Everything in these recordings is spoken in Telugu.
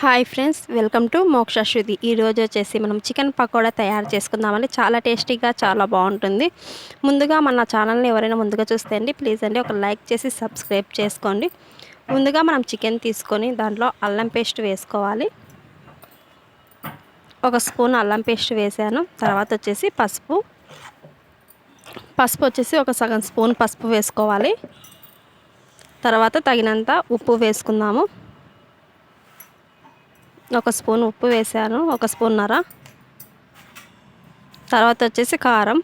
హాయ్ ఫ్రెండ్స్ వెల్కమ్ టు మోక్ష శృతి ఈరోజు వచ్చేసి మనం చికెన్ పకోడా తయారు చేసుకుందామండి. చాలా టేస్టీగా చాలా బాగుంటుంది. ముందుగా మన ఛానల్ని ఎవరైనా ముందుగా చూస్తే అండి ప్లీజ్ అండి ఒక లైక్ చేసి సబ్స్క్రైబ్ చేసుకోండి. ముందుగా మనం చికెన్ తీసుకొని దాంట్లో అల్లం పేస్ట్ వేసుకోవాలి. ఒక స్పూన్ అల్లం పేస్ట్ వేసాను. తర్వాత వచ్చేసి పసుపు. పసుపు వచ్చేసి ఒక సగం స్పూన్ పసుపు వేసుకోవాలి. తర్వాత తగినంత ఉప్పు వేసుకుందాము. ఒక స్పూన్ ఉప్పు వేసాను ఒక స్పూన్ నర తర్వాత వచ్చేసి కారం.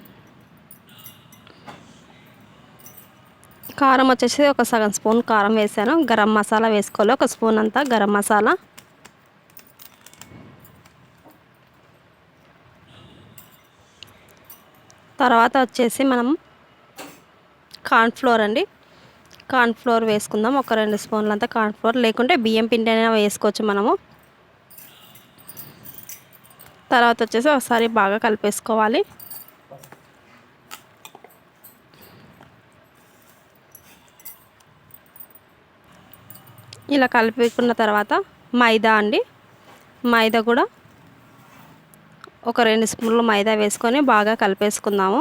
కారం వచ్చేసి ఒక సగం స్పూన్ కారం వేసాను. గరం మసాలా వేసుకోవాలి. ఒక స్పూన్ అంతా గరం మసాలా. తర్వాత వచ్చేసి మనం కార్న్ఫ్లోర్ అండి. కార్న్ఫ్లోర్ వేసుకుందాం. ఒక రెండు స్పూన్లంతా కార్న్ఫ్లోర్ లేకుంటే బియ్యం పిండి అయినా వేసుకోవచ్చు మనము. తర్వాత వచ్చేసి ఒకసారి బాగా కలిపేసుకోవాలి. ఇలా కలిపేసుకున్న తర్వాత మైదా అండి. మైదా కూడా ఒక రెండు స్పూన్లు మైదా వేసుకొని బాగా కలిపేసుకుందాము.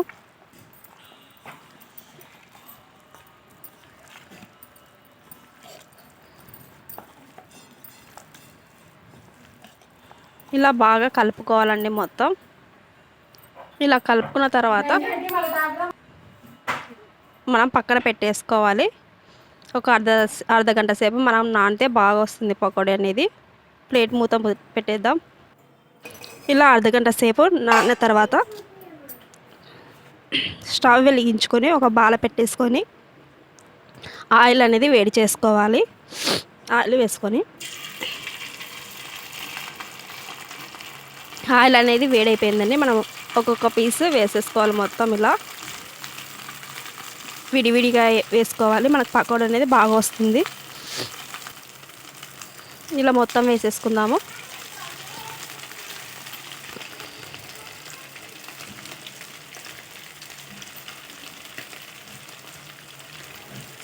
ఇలా బాగా కలుపుకోవాలండి మొత్తం. ఇలా కలుపుకున్న తర్వాత మనం పక్కన పెట్టేసుకోవాలి. ఒక అర్ధ అర్ధ గంట సేపు మనం నానితే బాగా వస్తుంది పకోడీ అనేది. ప్లేట్ మూత పెట్టేద్దాం. ఇలా అర్ధ గంట సేపు నానిన తర్వాత స్టవ్ వెలిగించుకొని ఒక బాల పెట్టేసుకొని ఆయిల్ అనేది వేడి చేసుకోవాలి. ఆయిల్ వేసుకొని ఆయిల్ అనేది వేడైపోయిందండి. మనం ఒక్కొక్క పీస్ వేసేసుకోవాలి మొత్తం ఇలా. విడివిడిగా వేసుకోవాలి. మనకు పకోడ అనేది బాగా వస్తుంది. ఇలా మొత్తం వేసేసుకుందాము.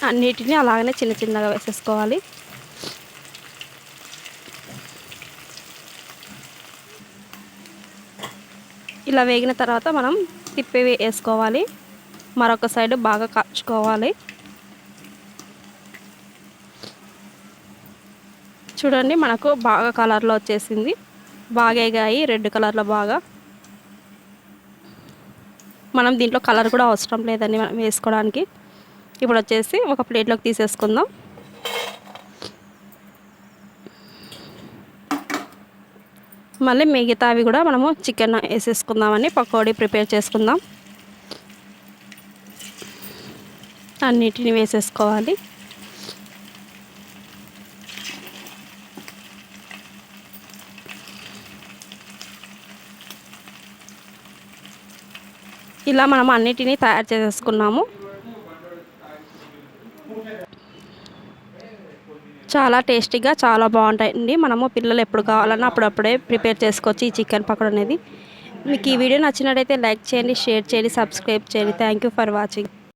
అన్నిటినీ అలాగనే చిన్న చిన్నగా వేసేసుకోవాలి. ఇలా వేగిన తర్వాత మనం తిప్పి వేసుకోవాలి. మరొక సైడ్ బాగా కాచుకోవాలి. చూడండి మనకు బాగా కలర్లో వచ్చేసింది. బాగా ఎగాయి రెడ్ కలర్లో బాగా. మనం దీంట్లో కలర్ కూడా అవసరం లేదండి మనం వేసుకోవడానికి. ఇప్పుడు వచ్చేసి ఒక ప్లేట్లోకి తీసేసుకుందాం. మళ్ళీ మిగతావి కూడా మనము చికెన్ వేసేసుకుందామని పకోడీ ప్రిపేర్ చేసుకుందాం. అన్నిటిని వేసేసుకోవాలి. ఇలా మనం అన్నిటినీ తయారు చేసేసుకున్నాము. చాలా టేస్టీగా చాలా బాగుంటాయండి. మనము పిల్లలు ఎప్పుడు కావాలన్నా అప్పుడప్పుడే ప్రిపేర్ చేసుకోవచ్చు ఈ చికెన్ పకోడ అనేది. మీకు ఈ వీడియో నచ్చినట్టయితే లైక్ చేయండి షేర్ చేయండి సబ్స్క్రైబ్ చేయండి. Thank for watching